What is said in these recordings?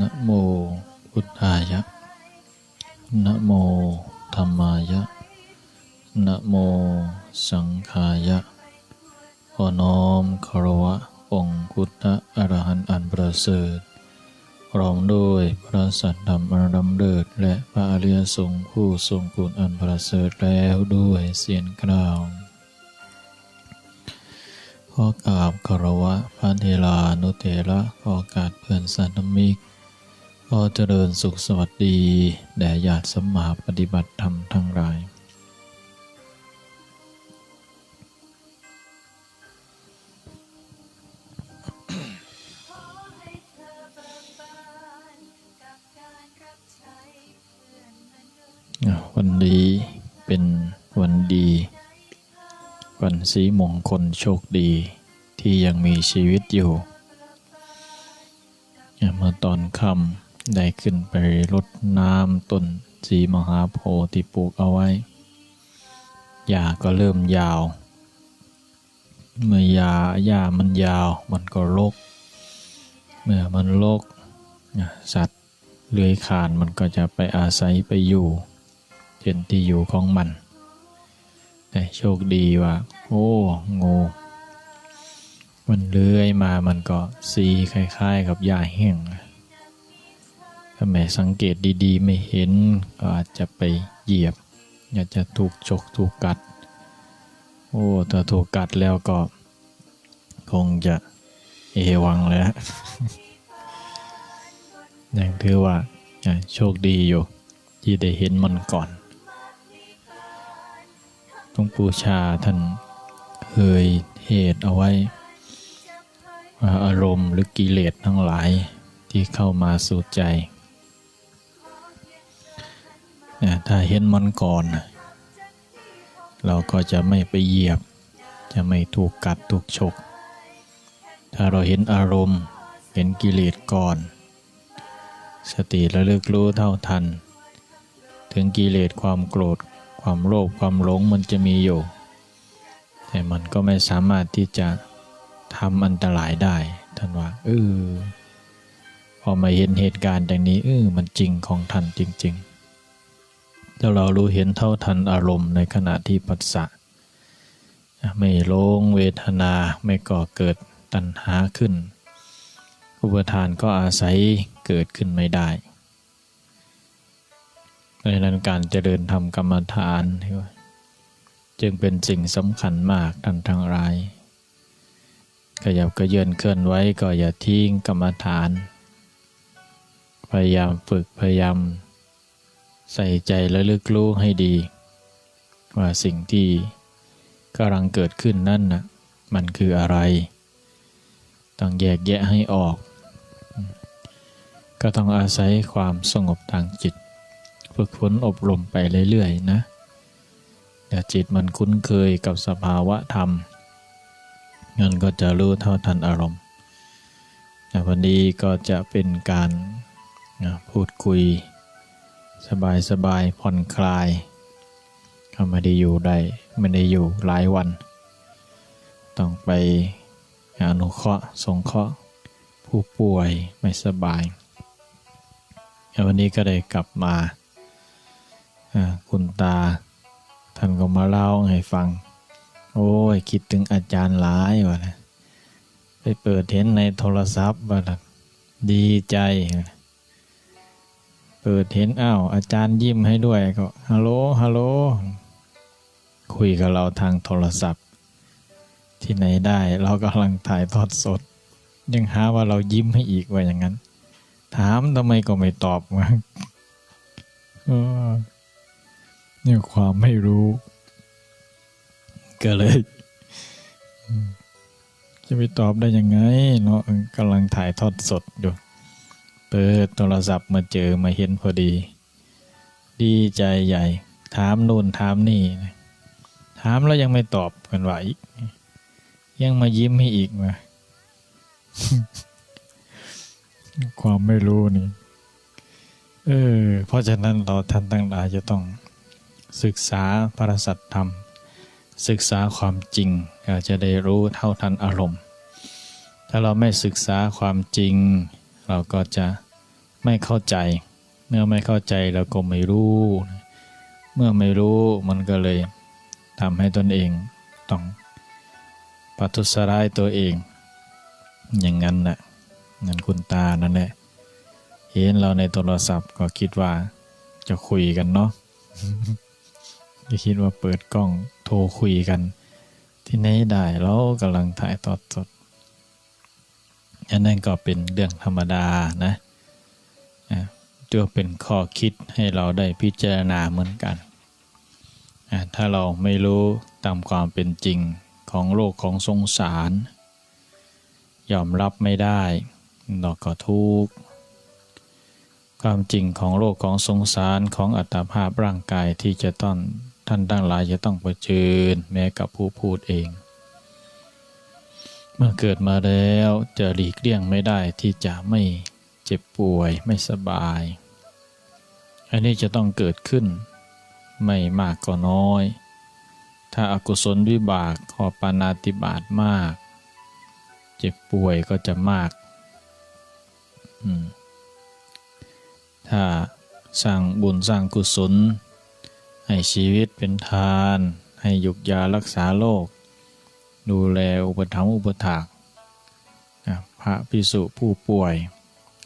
นะโมพุทธายะ นะโมธรรมายะ นะโมสังฆายะ ขอน้อมคารวะองค์พุทธอรหันต์อันประเสริฐพร้อมด้วยพระสัตธรรมอันดำเนิดและพระอริยสงฆ์ผู้ทรงคุณอันประเสริฐแล้วด้วยเสียงกล่าว ขอกราบคารวะพระเทลานุเทระขอโอกาสเพื่อนสันมิกขอเจริญสุขสวัสดี แด่ญาติสมมาปฏิบัติธรรมทั้งหลาย วันนี้เป็นวันดี วันสีมงคลโชคดีที่ยังมีชีวิตอยู่เมื่อตอนค่ำได้ขึ้นไปรดน้ำต้นสีมหาโพธิปลูกเอาไว้หญ้าก็เริ่มยาว เมื่อหญ้าหญ้ามันยาวมันก็รก เมื่อมันรกสัตว์เลื้อยคลานมันก็จะไปอาศัยไปอยู่เป็นที่อยู่ของมัน แต่โชคดีว่า โอ้งูมันเลื้อยมามันก็สีคล้าย ๆ กับหญ้าแห้งถ้าแม่สังเกตดีๆ ไม่เห็นก็อาจจะไปเหยียบ อยากจะถูกฉกถูกกัด โอ้ถ้าถูกกัดแล้วก็ คงจะเอวังเลยนะยังถือว่าโชคดีอยู่ ที่ได้เห็นมันก่อน วงปู่ชาท่านเคยเหตุเอาไว้าอารมณ์หรือกิเลสทั้งหลายที่เข้ามาสู่ใจถ้าเห็นมันก่อน เราก็จะไม่ไปเหยียบ จะไม่ถูกกัดถูกฉก ถ้าเราเห็นอารมณ์เห็นกิเลสก่อน สติระลึกรู้เท่าทัน ถึงกิเลสความโกรธ ความโลภความหลงมันจะมีอยู่ แต่มันก็ไม่สามารถที่จะทำอันตรายได้ท่านว่าเออพอมาเห็นเหตุการณ์อย่างนี้เออมันจริงของท่านจริงๆถ้าเรารู้เห็นเท่าทันอารมณ์ในขณะที่ปัสสะไม่ลงเวทนาไม่ก่อเกิดตัณหาขึ้น อุปทานก็อาศัยเกิดขึ้นไม่ได้ เพราะฉะนั้นการเจริญธรรมกรรมฐานจึงเป็นสิ่งสำคัญมากท่านทั้งหลายขยับกระเยือนเคลื่อนไว้ก็อย่าทิ้งกรรมฐาน พยายามฝึกพยายาม ใส่ใจและลึกรู้ให้ดี ว่าสิ่งที่กำลังเกิดขึ้นนั่นนะมันคืออะไร ต้องแยกแยะให้ออก ก็ต้องอาศัยความสงบทางจิต ฝึกฝนอบรมไปเรื่อยๆนะเดี๋ยวจิตมันคุ้นเคยกับสภาวะธรรมมันก็จะรู้เท่าทันอารมณ์วันนี้ก็จะเป็นการพูดคุย สบายๆผ่อนคลายก็ไม่ได้อยู่ได้ไม่ได้อยู่หลายวัน ต้องไปอนุเคราะห์สงเคราะห์ผู้ป่วยไม่สบาย วันนี้ก็ได้กลับมา คุณตา ท่านก็มาเล่าให้ฟัง โอ้ย คิดถึงอาจารย์หลายวะนะไปเปิดเห็นในโทรศัพท์ว่านะดีใจ เปิดเห็นอ้าวอาจารย์ยิ้มให้ด้วยก็ฮัลโหลฮัลโหลคุยกับเราทางโทรศัพท์ ที่ไหนได้ เรากำลังถ่ายทอดสด ยังหาว่าเรายิ้มให้อีกว่าอย่างนั้น ถามทำไมก็ไม่ตอบมาเออเนี่ยความไม่รู้ ก็เลยจะไปตอบได้ยังไงเนาะกำลังถ่ายทอดสดอยู่ เปิดโทรศัพท์มาเจอมาเห็นพอดี ดีใจใหญ่ ถามนู่นถามนี่ ถามแล้วยังไม่ตอบกันว่าอีกยังมายิ้มให้อีกมาความไม่รู้นี่ เออ เพราะฉะนั้นเราท่านทั้งหลายจะต้อง ศึกษาพระสัทธรรม ศึกษาความจริงจะได้รู้เท่าทันอารมณ์ ถ้าเราไม่ศึกษาความจริง เราก็จะไม่เข้าใจ เมื่อไม่เข้าใจเราก็ไม่รู้ เมื่อไม่รู้มันก็เลยทำให้ตนเองต้องปัทุสร้ายตัวเอง อย่างนั้นแหละเงินคุณตานั่นแหละเห็นเราในโทรศัพท์ก็คิดว่าจะคุยกันเนาะ ก็คิดว่าเปิดกล้องโทรคุยกัน ที่ไหนได้เรากำลังถ่ายทอดสดอันนั้นก็เป็นเรื่องธรรมดานะอะตัวเป็นข้อคิดให้เราได้พิจารณาเหมือนกันอะถ้าเราไม่รู้ตามความเป็นจริงของโลกของสงสาร ยอมรับไม่ได้เราก็ทุกข์ความจริงของโลกของสงสารของอัตภาพร่างกายที่จะต้อง ท่านทั้งหลายจะต้องเผชิญแม้กับผู้พูดเอง เมื่อเกิดมาแล้วจะหลีกเลี่ยงไม่ได้ที่จะไม่เจ็บป่วยไม่สบาย อันนี้จะต้องเกิดขึ้น ไม่มากก็น้อย ถ้าอากุศลวิบากขอปานาติบาตมาก เจ็บป่วยก็จะมาก ถ้าสร้างบุญสร้างกุศล ให้ชีวิตเป็นทาน ให้หยุกยารักษาโรคดูแลอุปถัมภ์อุปถากอะพระพิสุผู้ป่วย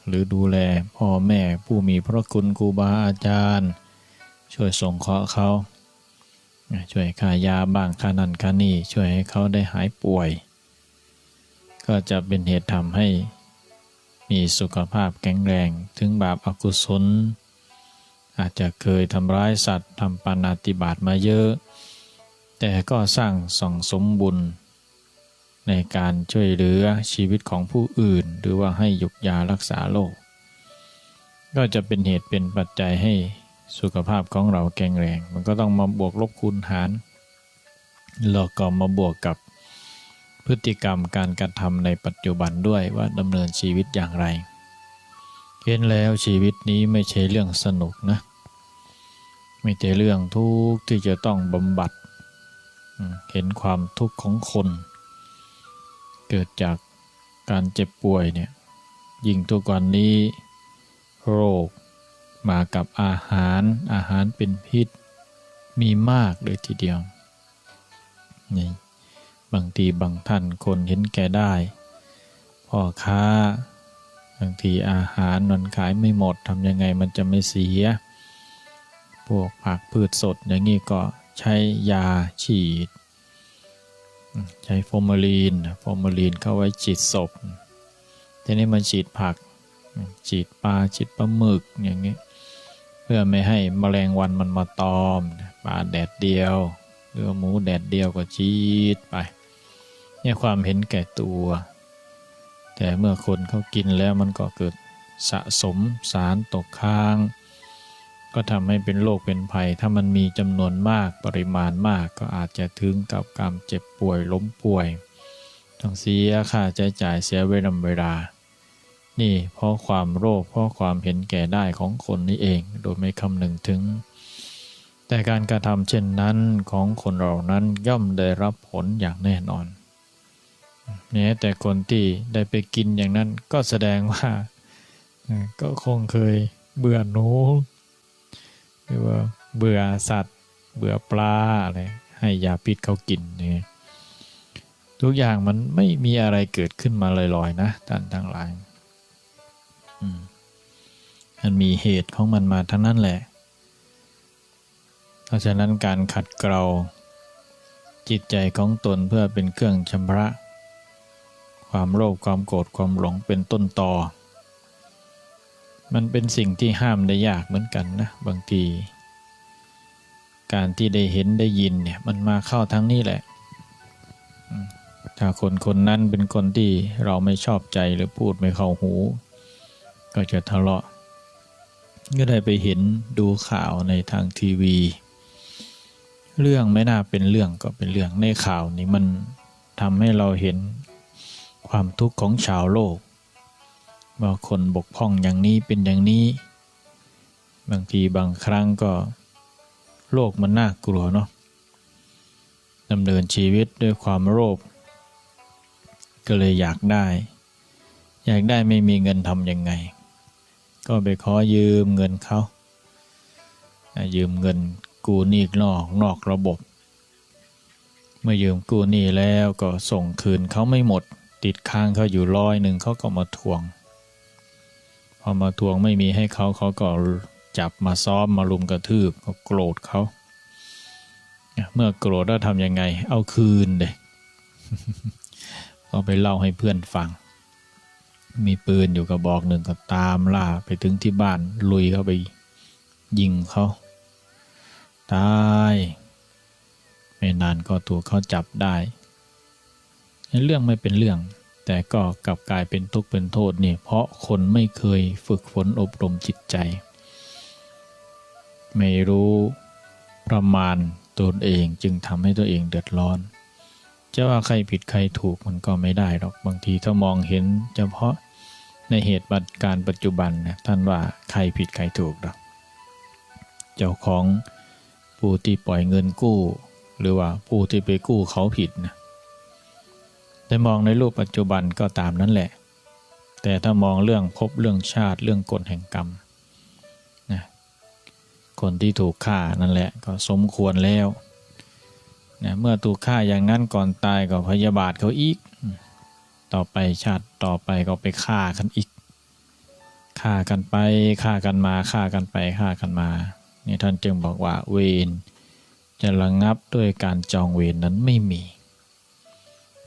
หรือดูแลพ่อแม่ผู้มีพระคุณครูบาอาจารย์ ช่วยส่งเคราะห์เขาช่วยค่ายาบ้างค่านั่นค่านี่ช่วยให้เขาได้หายป่วย ก็จะเป็นเหตุทำให้มีสุขภาพแข็งแรงถึงบาปอากุศล อาจจะเคยทำร้ายสัตว์ทำปานาติบาตมาเยอะ แต่ก็สร้างส่องสมบุญ ในการช่วยเหลือชีวิตของผู้อื่น หรือว่าให้ยุกยารักษาโรคก็จะเป็นเหตุเป็นปัจจัยให้สุขภาพของเราแข็งแรง มันก็ต้องมาบวกลบคูณหารแล้วก็มาบวกกับพฤติกรรมการกระทำในปัจจุบันด้วยว่าดำเนินชีวิตอย่างไร เห็นแล้วชีวิตนี้ไม่ใช่เรื่องสนุกนะ ไม่ใช่เรื่องทุกข์ที่จะต้องบำบัด เห็นความทุกข์ของคน เกิดจากการเจ็บป่วยเนี่ยยิ่งทุกวันนี้ โรคมากับอาหารอาหารเป็นพิษมีมากเลยทีเดียวนี่บางทีบางท่านคนเห็นแก่ได้ พ่อค้า บางทีอาหารนนขายไม่หมดทำยังไงมันจะไม่เสีย พวกผักพืชสดอย่างนี้ก็ใช้ยาฉีด ใช้ฟอร์มาลีน ฟอร์มาลีนเข้าไว้ฉีดศพ ทีนี้มันฉีดผัก ฉีดปลา ฉีดปลาหมึกอย่างนี้ เพื่อไม่ให้แมลงวันมันมาตอม ปลาแดดเดียวหรือหมูแดดเดียวก็ชีดไป เนี่ยความเห็นแก่ตัว แต่เมื่อคนเขากินแล้วมันก็เกิดสะสมสารตกค้าง ก็ทำให้เป็นโรคเป็นภัย ถ้ามันมีจำนวนมากปริมาณมากก็อาจจะถึงกับการเจ็บป่วยล้มป่วย ต้องเสียค่าใช้จ่ายเสียเวลาเวลา นี่เพราะความโรคเพราะความเห็นแก่ได้ของคนนี่เอง โดยไม่คำนึงถึง แต่การกระทำเช่นนั้นของคนเหล่านั้นย่อมได้รับผลอย่างแน่นอน แม้แต่คนที่ได้ไปกินอย่างนั้นก็แสดงว่าก็คงเคยเบื่อหนูหรือว่าเบื่อสัตว์ เบื่อปลาอะไรให้ยาพิษเขากินเนี่ยทุกอย่างมันไม่มีอะไรเกิดขึ้นมาลอยๆนะท่านทั้งหลายอืมมันมีเหตุของมันมาทั้งนั้นแหละ เพราะฉะนั้นการขัดเกลาจิตใจของตนเพื่อเป็นเครื่องชำระ ความโลภความโกรธความหลงเป็นต้นตอมันเป็นสิ่งที่ห้ามได้ยากเหมือนกันนะบางที การที่ได้เห็นได้ยินเนี่ยมันมาเข้าทั้งนี้แหละ ถ้าคนคนนั้นเป็นคนที่เราไม่ชอบใจหรือพูดไม่เข้าหู ก็จะทะเลาะ ก็ได้ไปเห็นดูข่าวในทางทีวีเรื่องไม่น่าเป็นเรื่องก็เป็นเรื่องในข่าวนี้มันทำให้เราเห็น ความทุกข์ของชาวโลกว่าคนบกพร่องอย่างนี้เป็นอย่างนี้ บางทีบางครั้งก็ โลกมันน่ากลัวเนาะดำเนินชีวิตด้วยความโลภก็เลยอยากได้ อยากได้ไม่มีเงินทำยังไง ก็ไปขอยืมเงินเขายืมเงินกู้หนี้นอกนอกระบบ เมื่อยืมกู้หนี้แล้วก็ส่งคืนเขาไม่หมด ติดค้างเขาอยู่ร้อยหนึ่งเขาก็มาทวง พอมาทวงไม่มีให้เขาเขาก็จับมาซ้อมมาลุมกระทืบก็โกรธเขาเมื่อโกรธแล้วทำยังไง เอาคืนเด็ก็ไปเล่าให้เพื่อนฟัง มีปืนอยู่กระบอกหนึ่งก็ตามล่าไปถึงที่บ้านลุยเข้าไปยิงเขาตาย ไม่นานก็ถูกเขาจับได้ เรื่องไม่เป็นเรื่อง แต่ก็กลับกลายเป็นทุกข์เป็นโทษเนี่ยเพราะคนไม่เคยฝึกฝนอบรมจิตใจ ไม่รู้ประมาณตนเองจึงทำให้ตัวเองเดือดร้อน จะว่าใครผิดใครถูกมันก็ไม่ได้หรอกบางทีถ้ามองเห็นเฉพาะในเหตุการณ์ปัจจุบันนะท่านว่าใครผิดใครถูกหรอกเจ้าของผู้ที่ปล่อยเงินกู้ หรือว่าผู้ที่ไปกู้เขาผิดนะ แต่มองในรูปปัจจุบันก็ตามนั้นแหละ แต่ถ้ามองเรื่องภพเรื่องชาติเรื่องกฎแห่งกรรมนะคนที่ถูกฆ่านั่นแหละก็สมควรแล้วนะเมื่อถูกฆ่าอย่างนั้นก่อนตายก็พยาบาทเขาอีก ต่อไปชาติต่อไปก็ไปฆ่ากันอีกฆ่ากันไปฆ่ากันมาฆ่ากันไปฆ่ากันมานี่ท่านจึงบอกว่าเวรจะระงับด้วยการจองเวรนนั้นไม่มี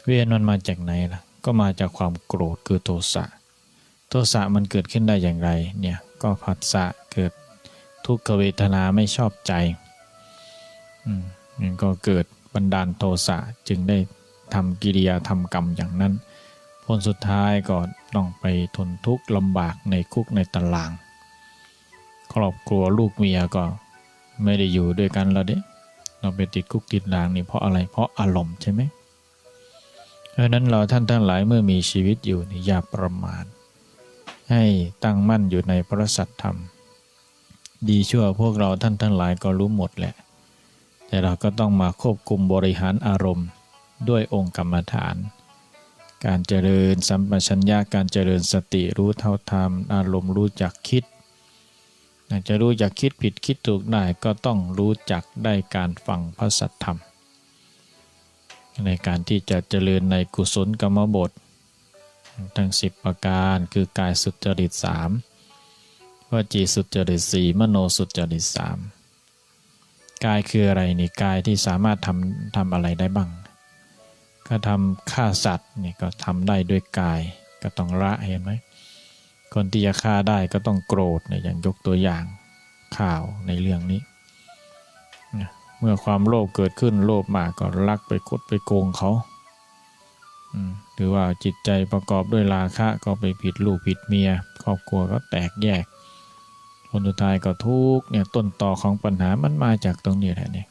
เวรมันมาจากไหนล่ะ ก็มาจากความโกรธคือโทสะ โทสะมันเกิดขึ้นได้อย่างไรเนี่ย ก็ผัสสะเกิดทุกขเวทนาไม่ชอบใจ อืมมันก็เกิดบันดาลโทสะจึงได้ทำกิริยาทำกรรมอย่างนั้น ผลสุดท้ายก็ต้องไปทนทุกข์ลำบากในคุกในตาราง ครอบครัวลูกเมียก็ไม่ได้อยู่ด้วยกันแล้วเด้เราไปติดคุกติดตารางนี่เพราะอะไรเพราะอารมณ์ใช่ไหม เพราะนั้นเราท่านทั้งหลายเมื่อมีชีวิตอยู่นี่อย่าประมาทให้ตั้งมั่นอยู่ในพระสัตธรรม ดีชั่วพวกเราท่านทั้งหลายก็รู้หมดแหละ แต่เราก็ต้องมาควบคุมบริหารอารมณ์ด้วยองค์กรรมฐาน การเจริญสัมปชัญญะการเจริญสติรู้เท่าทำอารมณ์รู้จักคิดจะรู้จักคิดผิดคิดถูกได้ก็ต้องรู้จักได้การฟังพระสัทธรรม ในการที่จะเจริญในกุศลกรรมบท ทั้ง 10 ประการคือกายสุจริตสามวจีสุจริตสี่มโนสุจริตสามกายคืออะไรนี่กายที่สามารถทำทำอะไรได้บ้าง ก็ทำฆ่าสัตว์นี่ก็ทำได้ด้วยกายก็ต้องละเห็นไหมคนที่จะฆ่าได้ก็ต้องโกรธเนี่ยอย่างยกตัวอย่างข่าวในเรื่องนี้ เมื่อความโลภเกิดขึ้นโลภมากก็ลักไปกดไปโกงเขาหรือว่าจิตใจประกอบด้วยราคะก็ไปผิดลูกผิดเมีย ครอบครัวก็แตกแยกคนสุดท้ายก็ทุกเนี่ยต้นต่อของปัญหามันมาจากตรงนี้แหละเนี่ย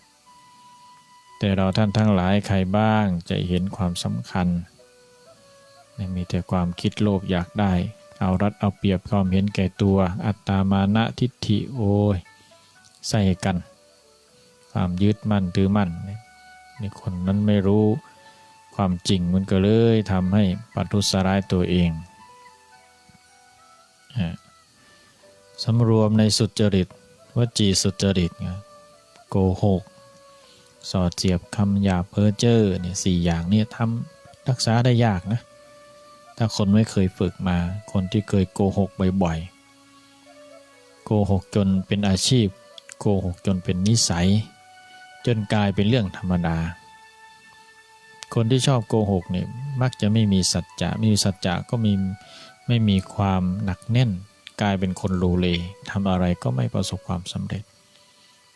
แต่เราท่านทั้งหลายใครบ้างจะเห็นความสำคัญมีแต่ความคิดโลภอยากได้ เอารัดเอาเปรียบความเห็นแก่ตัว อัตตามานะทิฏฐิโอยใส่กัน ความยึดมั่นถือมั่นนี่คนนั้นไม่รู้ความจริงมันก็เลยทำให้ปัทุสร้ายตัวเองสำรวมในสุจริตวจีสุจริตโกหก สอดเจียบคำหยาเพ้อเจ้อเนี่ยสี่อย่างเนี่ยทำรักษาได้ยากนะ ถ้าคนไม่เคยฝึกมา คนที่เคยโกหกบ่อยๆ โกหกจนเป็นอาชีพ โกหกจนเป็นนิสัย จนกลายเป็นเรื่องธรรมดา คนที่ชอบโกหกเนี่ยมักจะไม่มีสัจจะไม่มีสัจจะก็มีไม่มีความหนักแน่น กลายเป็นคนโลเลทำอะไรก็ไม่ประสบความสำเร็จ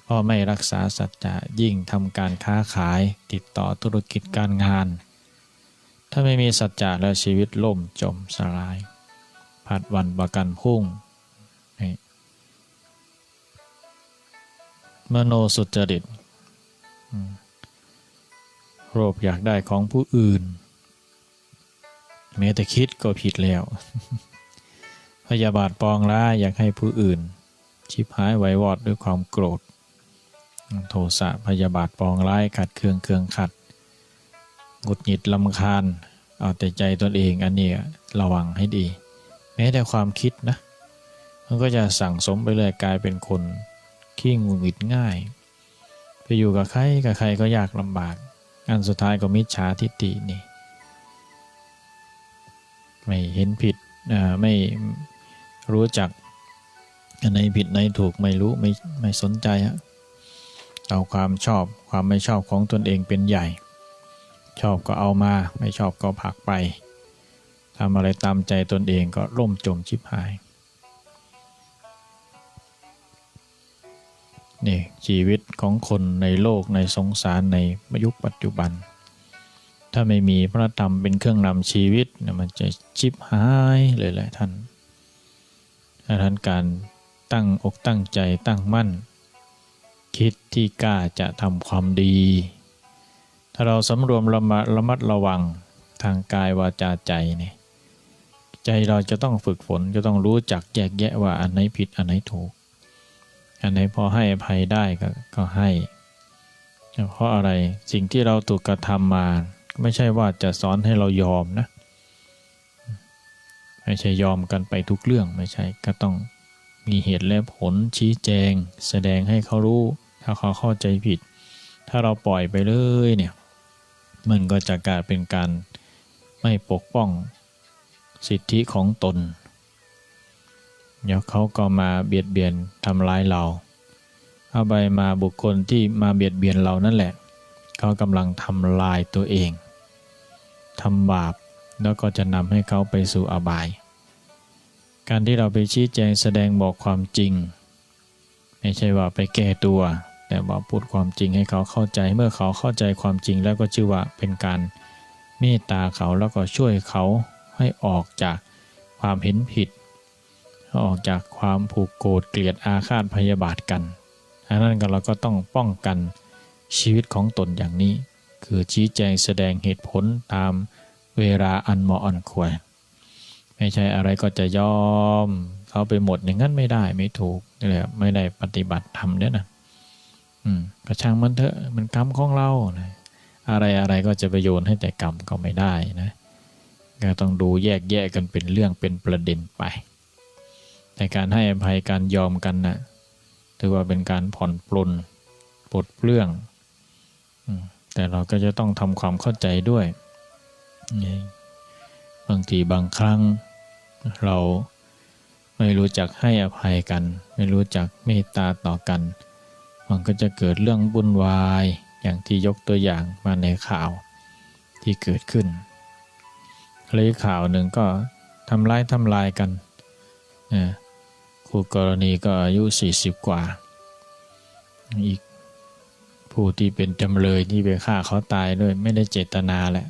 เพราะไม่รักษาสัจจะยิ่งทำการค้าขายติดต่อธุรกิจการงาน ถ้าไม่มีสัจจะแล้วชีวิตล่มจมสลายผัดวันประกันพรุ่งมโนสุจริต โรคอยากได้ของผู้อื่น แม้แต่คิดก็ผิดแล้ว พยาบาทปองร้ายอยากให้ผู้อื่น ชิบหายไววอดด้วยความโกรธ โทสะพยาบาทปองร้ายขัดเคืองเคืองขัดหงุดหงิดลำคาญ เอาแต่ใจตนเองอันนี้ระวังให้ดี แม้แต่ความคิดนะ มันก็จะสั่งสมไปเลยกลายเป็นคนขี้งุดหงิดง่าย ไปอยู่กับใครกับใครก็ยากลำบาก อันสุดท้ายก็มิจฉาทิฏฐินี่ไม่เห็นผิดไม่รู้จักอันผิดไหนถูกไม่รู้ไม่ไม่สนใจฮะเอาความชอบความไม่ชอบของตนเองเป็นใหญ่ ชอบก็เอามาไม่ชอบก็ผลักไปทำอะไรตามใจตนเองก็ร่มจมชิบหาย นี่ชีวิตของคนในโลกในสงสารในยุคปัจจุบัน ถ้าไม่มีพระธรรมเป็นเครื่องนำชีวิตเนี่ยมันจะชิบหายเลยแหละท่านถ้าท่านการตั้งอกตั้งใจตั้งมั่น คิดที่กล้าจะทำความดี ถ้าเราสำรวมระมัดระมัดระวังทางกายวาจาใจเนี่ยใจเราจะต้องฝึกฝนจะต้องรู้จักแยกแยะว่าอันไหนผิดอันไหนถูก อันไหนพอให้อภัยได้ก็ก็ให้ เพราะอะไรสิ่งที่เราถูกกระทำมา ไม่ใช่ว่าจะสอนให้เรายอมนะ ไม่ใช่ยอมกันไปทุกเรื่องไม่ใช่ก็ต้องมีเหตุและผลชี้แจง แสดงให้เขารู้ ถ้าเขาเข้าใจผิด ถ้าเราปล่อยไปเลยเนี่ยมันก็จะกลายเป็นการไม่ปกป้องสิทธิของตน เดี๋ยวเขาก็มาเบียดเบียนทำร้ายเราเอาไปมาบุคคลที่มาเบียดเบียนเรานั่นแหละ เขากำลังทำลายตัวเองทำบาปแล้วก็จะนำให้เขาไปสู่อบาย การที่เราไปชี้แจงแสดงบอกความจริง ไม่ใช่ว่าไปแก้ตัว แต่ว่าพูดความจริงให้เขาเข้าใจเมื่อเขาเข้าใจความจริงแล้วก็ชื่อว่าเป็นการเมตตาเขาแล้วก็ช่วยเขาให้ออกจากความเห็นผิด ออกจากความผูกโกรธเกลียดอาฆาตพยาบาทกันอันนั้นก็เราก็ต้องป้องกันชีวิตของตนอย่างนี้ คือชี้แจงแสดงเหตุผลตามเวลาอันเหมาะอันควรไม่ใช่อะไรก็จะยอมเขาไปหมดอย่างนั้นไม่ได้ไม่ถูกนี่แหละไม่ได้ปฏิบัติธรรมเนี่ยนะอืมก็ช่างมันเถอะมันกรรมของเรานะอะไรอะไรก็จะไปโยนให้แต่กรรมก็ไม่ได้นะก็ต้องดูแยกแยกกันเป็นเรื่องเป็นประเด็นไป แต่การให้อภัยการยอมกันนะ่ะถือว่าเป็นการผ่อนปลนปลดเปลื้อง แต่เราก็จะต้องทำความเข้าใจด้วย บางทีบางครั้ง เราไม่รู้จักให้อภัยกัน ไม่รู้จักเมตตาต่อกัน มันก็จะเกิดเรื่องบุ่นวายอย่างที่ยกตัวอย่างมาในข่าวที่เกิดขึ้นเลยข่าวหนึ่งก็ทำร้ายทำลายกัน คู่กรณีก็อายุ 40 กว่า อีกผู้ที่เป็นจำเลยที่ไปฆ่าเขาตายด้วยไม่ได้เจตนาแหละ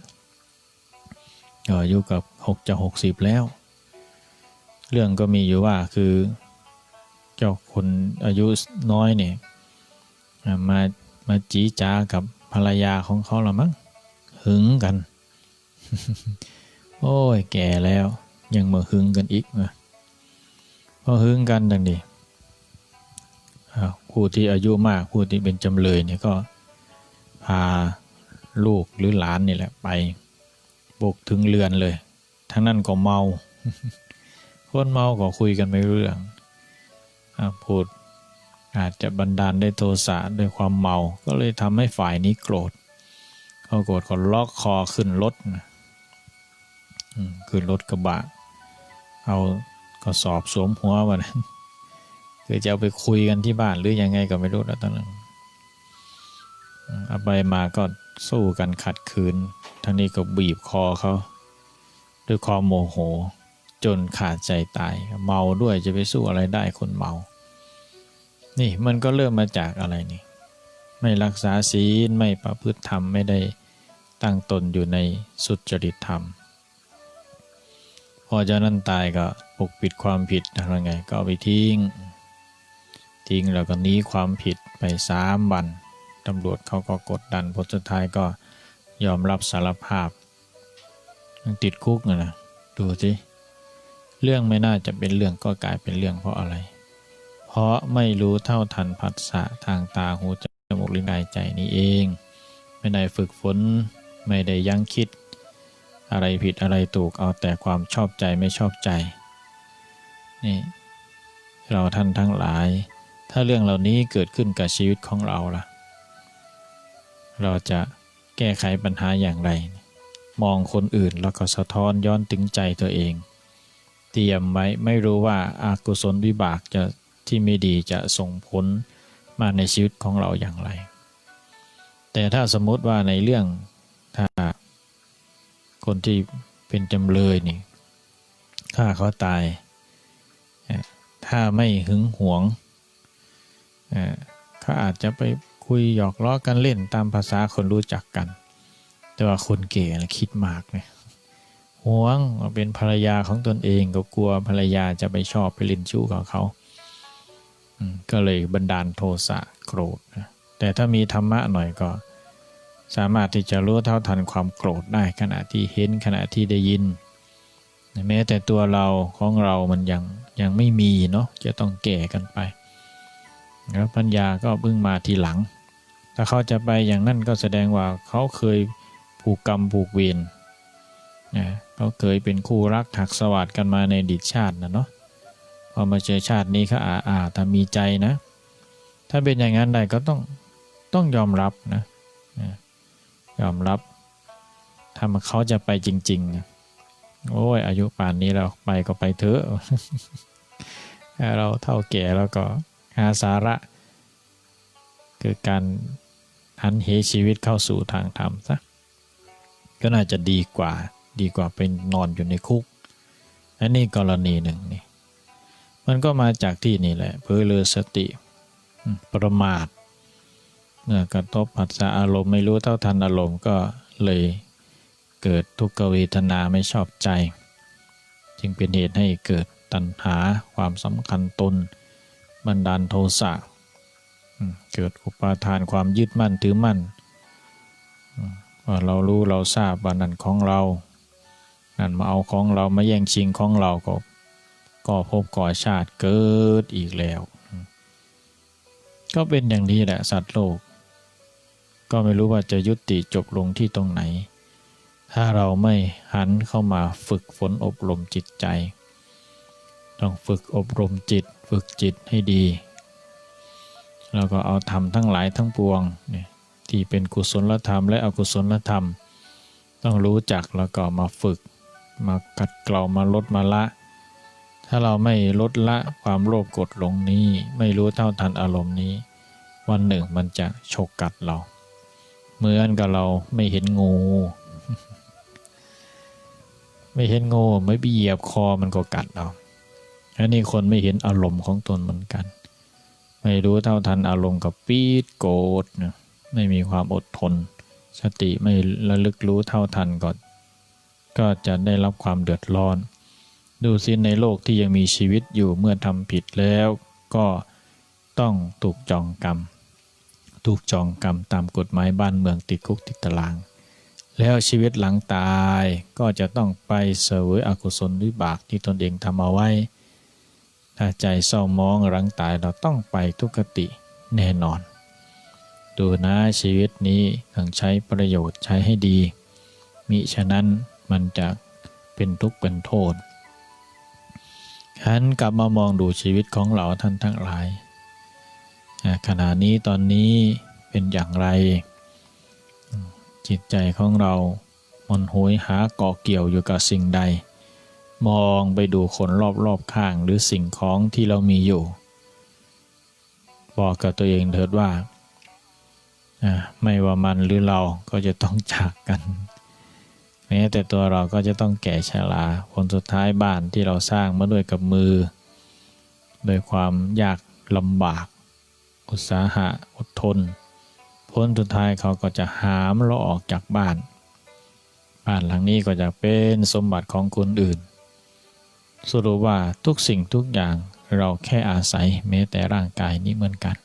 อายุกับหกจะหกสิบแล้ว เรื่องก็มีอยู่ว่าคือเจ้าคนอายุน้อยเนี่ยมามาจีจ้ากับภรรยาของเขาละมั้งหึงกัน โอ้ยแก่แล้วยังมาหึงกันอีกนะ พอหึงกันดังนี้ผู้ที่อายุมากผู้ที่เป็นจำเลยเนี่ยก็พาลูกหรือหลานนี่แหละไปบุกถึงเรือนเลย ทั้งนั้นก็เมา คนเมาก็คุยกันไม่เรื่องพูดอาจจะบันดาลได้โทสะด้วยความเมา ก็เลยทำให้ฝ่ายนี้โกรธเขาโกรธก็ล็อกคอขึ้นรถอืมคือรถกระบะ เอา กระสอบสวมหัววันนั้นคือจะเอาไปคุยกันที่บ้านหรือยังไงก็ไม่รู้แล้วตอนนั้นเอาไปมาก็สู้กันขัดขืนทางนี้ก็บีบคอเขาด้วยความโมโห จนขาดใจตาย เมาด้วยจะไปสู้อะไรได้คนเมา นี่มันก็เริ่มมาจากอะไรนี่ ไม่รักษาศีลไม่ประพฤติธรรมไม่ได้ตั้งตนอยู่ในสุจริตธรรม พอเจ้านั้นตายก็ปกปิดความผิดทำไง ก็เอาไปทิ้ง ทิ้งแล้วก็หนีความผิดไปสามวันตำรวจเขาก็กดดันผลสุดท้ายก็ยอมรับสารภาพ ติดคุกนะดูสิเรื่องไม่น่าจะเป็นเรื่องก็กลายเป็นเรื่องเพราะอะไร เพราะไม่รู้เท่าทันผัสสะทางตาหูจมูกลิ้นกายใจนี้เอง ไม่ได้ฝึกฝนไม่ได้ยั้งคิด อะไรผิดอะไรถูกเอาแต่ความชอบใจไม่ชอบใจนี่เราท่านทั้งหลาย ถ้าเรื่องเหล่านี้เกิดขึ้นกับชีวิตของเราล่ะ เราจะแก้ไขปัญหาอย่างไร มองคนอื่นแล้วก็สะท้อนย้อนถึงใจตัวเอง เตรียมไว้ไม่รู้ว่าอากุศลวิบากจะที่ไม่ดีจะส่งผลมาในชีวิตของเราอย่างไร แต่ถ้าสมมติว่าในเรื่องถ้า คนที่เป็นจำเลยนี่ฆ่าเขาตาย ถ้าไม่หึงหวงเขาอาจจะไปคุยหยอกล้อกันเล่นตามภาษาคนรู้จักกัน แต่ว่าคนเก๋นะคิดมากเนี่ยหวงเป็นภรรยาของตนเองก็กลัวภรรยาจะไปชอบไปเล่นชู้กับเขา ก็เลยบันดาลโทสะโกรธ แต่ถ้ามีธรรมะหน่อยก็ สามารถที่จะรู้เท่าทันความโกรธได้ขณะที่เห็นขณะที่ได้ยิน แม้แต่ตัวเราของเรามันยังยังไม่มีเนาะจะต้องแก่กันไป แล้วปัญญาก็เพิ่งมาทีหลัง ถ้าเขาจะไปอย่างนั้นก็แสดงว่าเขาเคยผูกกรรมผูกเวรนะเขาเคยเป็นคู่รักถักสวัสดกันมาในอดิตชาตินะเนาะพอมาเจอชาตินี้เขาอาอาถ้ามีใจนะ ถ้าเป็นอย่างนั้นได้ก็ต้องต้องยอมรับนะนะ ยอมรับ ถ้ามาเขาจะไปจริง ๆ โอ้ย อายุป่านนี้เราไปก็ไปเถอะถ้าเราเท่าแก่แล้วก็หาสาระ คือการหันเหชีวิตเข้าสู่ทางธรรมซะก็น่าจะดีกว่าดีกว่าเป็นอนอยู่ในคุกอันนี้กรณีหนึ่งนี่มันก็มาจากที่นี่แหละเพื่อเลอสติประมาท กระทบผัสสะอารมณ์ไม่รู้เท่าทันอารมณ์ก็เลยเกิดทุกขเวทนาไม่ชอบใจ จึงเป็นเหตุให้เกิดตัณหาความสำคัญตนบันดาลโทสะเกิดอุปาทานความยึดมั่นถือมั่นว่าเรารู้เราทราบว่านั่นของเรา นั่นมาเอาของเรามาแย่งชิงของเราก็ก็พบก่อชาติเกิดอีกแล้ว ก็เป็นอย่างนี้แหละสัตว์โลก ก็ไม่รู้ว่าจะยุติจบลงที่ตรงไหน ถ้าเราไม่หันเข้ามาฝึกฝนอบรมจิตใจ ต้องฝึกอบรมจิต ฝึกจิตให้ดี แล้วก็เอาธรรมทั้งหลายทั้งปวงเนี่ยที่เป็นกุศลธรรมและอกุศลธรรม ต้องรู้จักแล้วก็มาฝึก มากัดเกลามาลดมาละ ถ้าเราไม่ลดละความโลภกดหลงนี้ ไม่รู้เท่าทันอารมณ์นี้ วันหนึ่งมันจะฉกกัดเรา เหมือนกับเราไม่เห็นงู ไม่เห็นงูไม่ไปเหยียบคอมันก็กัดเราอันนี้คนไม่เห็นอารมณ์ของตนเหมือนกัน ไม่รู้เท่าทันอารมณ์กับปีดโกรธนะไม่มีความอดทน สติไม่ระลึกรู้เท่าทันก็ก็จะได้รับความเดือดร้อน ดูสิในโลกที่ยังมีชีวิตอยู่เมื่อทำผิดแล้ว ก็ต้องถูกจองกรรม ถูกจองกรรมตามกฎหมายบ้านเมืองติดคุกติดตาราง แล้วชีวิตหลังตายก็จะต้องไปเสวยอกุศลวิบากที่ตนเองทำเอาไว้ ถ้าใจเศร้ามองหลังตายเราต้องไปทุกขติแน่นอน ดูนะชีวิตนี้ต้องใช้ประโยชน์ใช้ให้ดี มิฉะนั้นมันจะเป็นทุกข์เป็นโทษหันกลับมามองดูชีวิตของเราท่านทั้งหลาย ขณะนี้ตอนนี้เป็นอย่างไร จิตใจของเรา มันโหยหาเกาะเกี่ยวอยู่กับสิ่งใด มองไปดูคนรอบๆข้างหรือสิ่งของที่เรามีอยู่ บอกกับตัวเองเถิดว่าอ่าไม่ว่ามันหรือเราก็จะต้องจากกันแม้แต่ตัวเราก็จะต้องแก่ชราผลสุดท้ายบ้านที่เราสร้างมาด้วยกับมือ โดยความยากลำบาก อุตสาหะอดทนผลสุดท้ายเขาก็จะหามเราออกจากบ้าน บ้านหลังนี้ก็จะเป็นสมบัติของคนอื่น สรุปว่าทุกสิ่งทุกอย่างเราแค่อาศัยแม้แต่ร่างกายนี้เหมือนกัน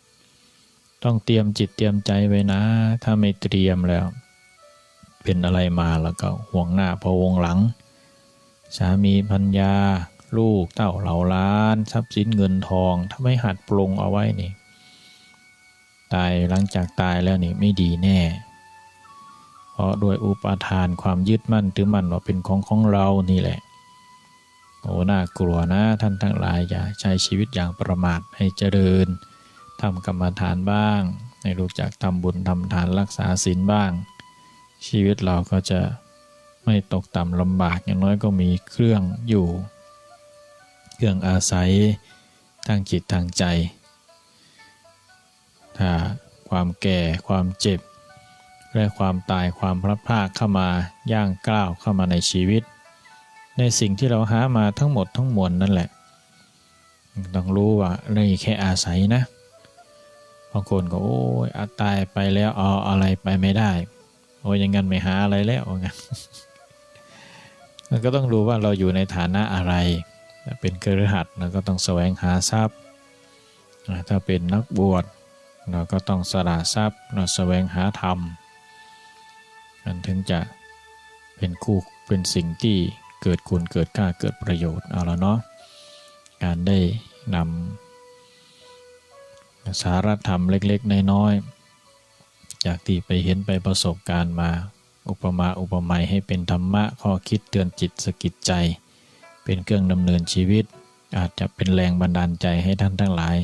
ต้องเตรียมจิตเตรียมใจไว้นะ ถ้าไม่เตรียมแล้ว เป็นอะไรมาแล้วก็ห่วงหน้าพะวงหลัง สามีพัญญาลูกเต้าเหล่าล้าน ทรัพย์สินเงินทอง ถ้าไม่หัดปรุงเอาไว้นี่ ตายหลังจากตายแล้วนี่ไม่ดีแน่ เพราะด้วยอุปาทานความยึดมั่นถือมั่นว่าเป็นของของเรานี่แหละโอ้น่ากลัวนะท่านทั้งหลายอย่าใช้ชีวิตอย่างประมาทให้เจริญทำกรรมฐานบ้างให้รู้จักทำบุญทำทานรักษาศีลบ้าง ชีวิตเราก็จะไม่ตกต่ำลำบากอย่างน้อยก็มีเครื่องอยู่ เครื่องอาศัยทางจิตทางใจ ความแก่ ความเจ็บ และความตายความพลัดพรากเข้ามาย่างก้าวเข้ามาในชีวิต ในสิ่งที่เราหามาทั้งหมดทั้งมวลนั่นแหละ ต้องรู้ว่านี่แค่อาศัยนะบางคนก็โอ้ยอาตายไปแล้วเอาอะไรไปไม่ได้ โอ้ยอยังงั้นไม่หาอะไรแล้วงั้นมันก็ต้องรู้ว่าเราอยู่ในฐานะอะไร เป็นเครือขัดเราก็ต้องแสวงหาทรัพย์ ถ้าเป็นนักบวช เราก็ต้องสละทรัพย์เราแสวงหาธรรมมันถึงจะเป็นคู่เป็นสิ่งที่เกิดคุณเกิดค่าเกิดประโยชน์เอาละเนาะการได้นำสารธรรมเล็กๆน้อยๆจากที่ไปเห็นไปประสบการณ์มาอุปมาอุปไมยให้เป็นธรรมะข้อคิดเตือนจิตสกิดใจ เป็นเครื่องดำเนินชีวิต อาจจะเป็นแรงบันดาลใจให้ท่านทั้งหลาย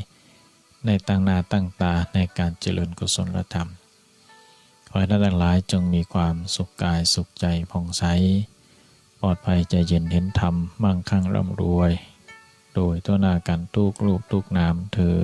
ในตั้งหน้าตั้งตาในการเจริญกุศลธรรม ขอให้ท่านทั้งหลายจงมีความสุขกายสุขใจผ่องใส ปลอดภัยใจเย็นเห็นธรรมมั่งคั่งร่ำรวย โดยตัวหน้ากันทุกรูปทุกนามเธอ